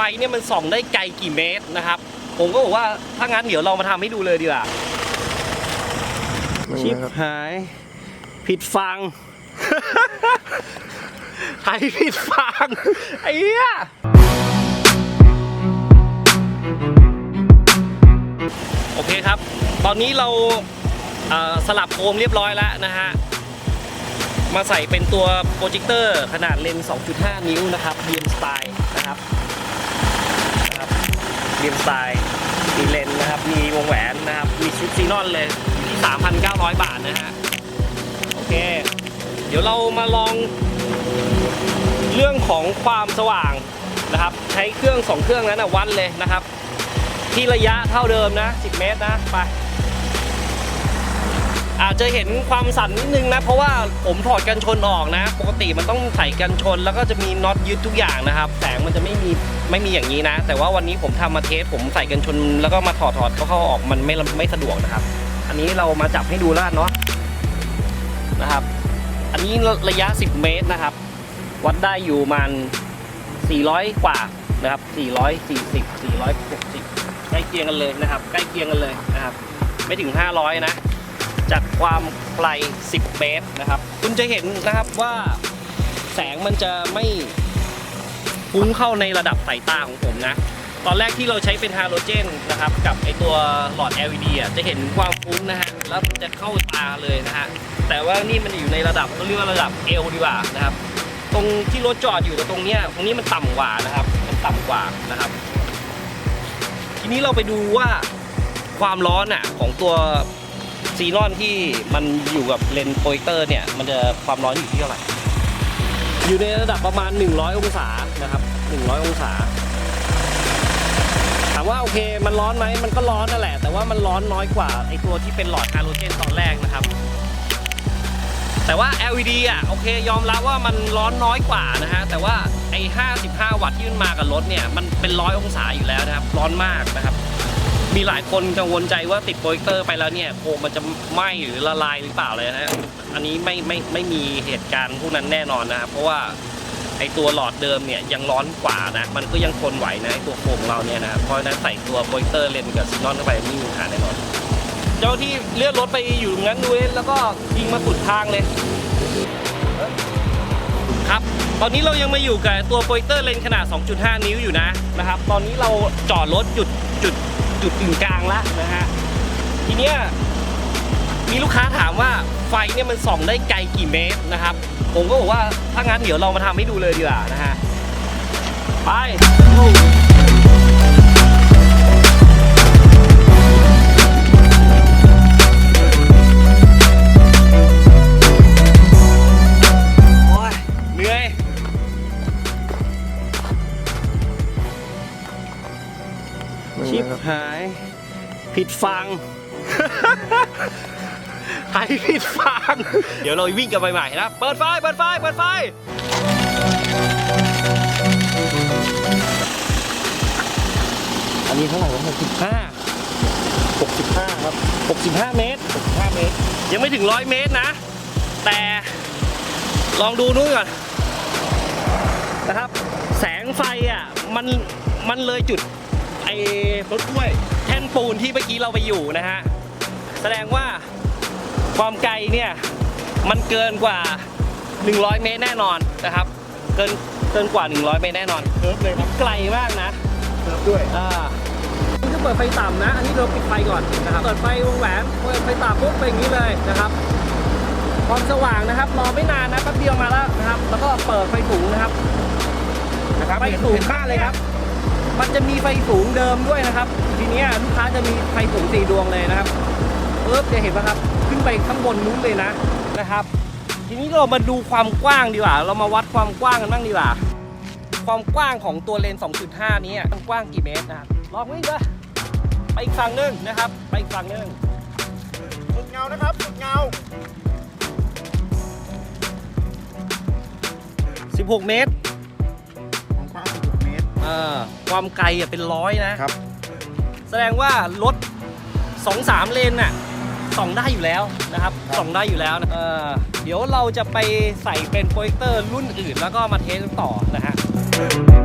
ไฟเนี่ยมันส่องได้ไกลกี่เมตรนะครับ ผมก็บอกว่าถ้างั้นเดี๋ยวเรามาทำให้ดูเลยดีกว่าชิบหาย ผิดฟังใครผิดฟัง ไอ้เหี้ยโอเคครับ ตอนนี้เราเอ่อสลับโคมเรียบร้อยแล้วนะฮะ มาใส่เป็นตัวโปรเจคเตอร์ขนาดเลนส์ 2.5 นิ้วนะครับเบียมสไตล์นะครับ นะครับริมสไตล์มีเลนนะครับ มีวงแหวนนะครับ มีชุดซีนอนเลยที่ 3,900 บาทนะฮะ โอเค เดี๋ยวเรามาลอง เรื่องของความสว่างนะครับ ใช้เครื่อง 2 เครื่องนั้นนะวัดเลยนะครับ ที่ระยะเท่าเดิมนะ 10 เมตรนะ ไป อาจจะเห็นความสั่นนิดนึงนะ เพราะว่าผมถอดกันชนออกนะ ปกติมันต้องใส่กันชน แล้วก็จะมีน็อตยึดทุกอย่างนะครับแสงมันจะไม่มีไม่มีอย่างนี้นะ แต่ว่าวันนี้ผมทำมาเทสผมใส่กันชน แล้วก็มาถอดถอดเข้าเข้าออกมันไม่ไม่สะดวกนะครับ อันนี้เรามาจับให้ดูแล้วเนาะนะครับ อันนี้ระยะ 10 เมตรนะครับ วัดได้อยู่ประมัน400 กว่านะครับ 440 460 ใกล้เคียงกันเลยนะครับ ใกล้เคียงกันเลยนะครับ ไม่ถึง 500 นะ จากความไกล 10 เมตรนะครับ คุณจะเห็นนะครับว่าแสงมันจะไม่ฟุ้งเข้าในระดับสายตาของผมนะ ตอนแรกที่เราใช้เป็นฮาโลเจนนะครับ กับไอตัวหลอด LED อะจะเห็นความฟุ้งนะฮะ แล้วมันจะเข้าตาเลยนะฮะ แต่ว่านี่มันอยู่ในระดับเขาเรียกว่าระดับเอวดีกว่านะครับ ตรงที่รถจอดอยู่กับตรงเนี้ยตรงนี้มันต่ำกว่านะครับ มันต่ำกว่านะครับ ทีนี้เราไปดูว่าความร้อนอะของตัว ซีนอนที่มันอยู่กับเลนส์โปรเจคเตอร์เนี่ย มันจะความร้อนอยู่ที่เท่าไหร่ อยู่ในระดับประมาณ 100 องศานะครับ 100 องศา ถามว่าโอเคมันร้อนไหม มันก็ร้อนนั่นแหละ แต่ว่ามันร้อนน้อยกว่าไอตัวที่เป็นหลอดฮาโลเจนตอนแรกนะครับ แต่ว่า LED อะโอเคยอมรับว่ามันร้อนน้อยกว่านะฮะ แต่ว่าไอ55 วัตต์ที่มันมากับรถเนี่ย มันเป็นร้อยองศาอยู่แล้วนะครับ ร้อนมากนะครับ มีหลายคนกังวลใจว่าติดโปรเจคเตอร์ไปแล้วเนี่ยโคมมันจะไหม้หรือละลายหรือเปล่าเลยนะฮะอันนี้ไม่ไม่ไม่มีเหตุการณ์พวกนั้นแน่นอนนะครับเพราะว่าไอตัวหลอดเดิมเนี่ยยังร้อนกว่านะมันก็ยังทนไหวนะไอตัวโคมของเราเนี่ยนะครับเพราะนั้นใส่ตัวโปรเจคเตอร์เลนกับซีนอนเข้าไปไม่มีปัญหาแน่นอน เจ้าที่เลื่อนรถไปอยู่ตรงนั้นด้วยแล้วก็ยิงมาสุดทางเลยครับตอนนี้เรายังมาอยู่กับตัวโปรเจคเตอร์เลนขนาด 2.5 นิ้วอยู่นะนะครับ ตอนนี้เราจอดรถจุดจุด จุดกึ่งกลางแล้วนะฮะทีเนี้ยมีลูกค้าถามว่าไฟเนี่ยมันส่องได้ไกลกี่เมตรนะครับ ผมก็บอกว่าถ้างั้นเดี๋ยวลองมาทำให้ดูเลยดีกว่านะฮะไป ผิดฟัง ใครผิดฟัง เดี๋ยวเราวิ่งกันไปใหม่นะ เปิดไฟ เปิดไฟ เปิดไฟ อันนี้เท่าไหร่วะหกสิบ65หกสิบห้าครับ65เมตรห้าเมตร ยังไม่ถึง100เมตรนะ แต่ลองดูนู้นก่อนนะครับ แสงไฟอะ มัน มันเลยจุด ไอ้รถถ้วย ปูนที่เมื่อกี้เราไปอยู่นะฮะ แสดงว่าความไกลเนี่ย มันเกินกว่า 100 เมตรแน่นอนนะครับ เกินเกินกว่า 100 เมตรแน่นอนเคิร์ฟเลยครับไกลมากนะเคิร์ฟด้วยอ่านี่จะเปิดไฟต่ำนะ อันนี้เราปิดไฟก่อนนะครับ เปิดไฟวงแหวน เปิดไฟต่ำปุ๊บเป็นอย่างนี้เลยนะครับ ความสว่างนะครับ รอไม่นานนะแป๊บเดียวมาแล้วนะครับ แล้วก็เปิดไฟสูงนะครับ นะครับไฟเห็นสูงเห็นบ้านเลยครับ มันจะมีไฟสูงเดิมด้วยนะครับ ทีเนี้ยลูกค้าจะมีไฟสูงสี่ดวงเลยนะครับปึ๊บจะเห็นไหมครับ ขึ้นไปข้างบนนู้นเลยนะนะครับ ทีนี้เรามาดูความกว้างดีกว่า เรามาวัดความกว้างกันบ้างดีกว่า ความกว้างของตัวเลนส์2.5 นี้มันกว้างกี่เมตรนะครับลองวิ่งเลยไปอีกฝั่งหนึงนะครับ ไปอีกฝั่งหนึงสุดเงานะครับสุดเงา 16 เมตร ความไกลอะเป็นร้อยนะครับ แสดงว่ารถสองสามเลนน่ะส่องได้อยู่แล้วนะครับส่องได้อยู่แล้วนะเออเดี๋ยวเราจะไปใส่เป็นโปรเจคเตอร์รุ่นอื่นแล้วก็มาเทสกันต่อนะฮะค